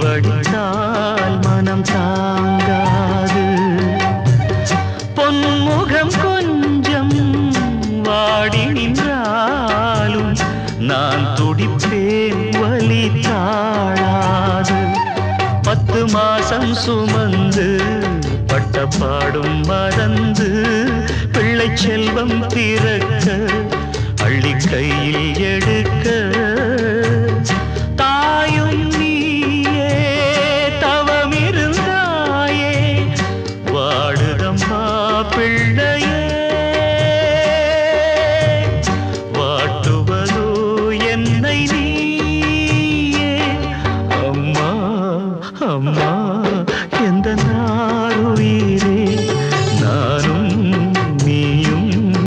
வச்சால் மனம் தாங்காது. பொன்முகம் கொஞ்சம் வாடி நின்றாலும் நான் துடிப்பேன் வலி தாழாது. பத்து மாசம் சுமந்து பட்டப்பாடும் மறந்து பிள்ளை செல்வம் பிறக்க அம்மா அம்மா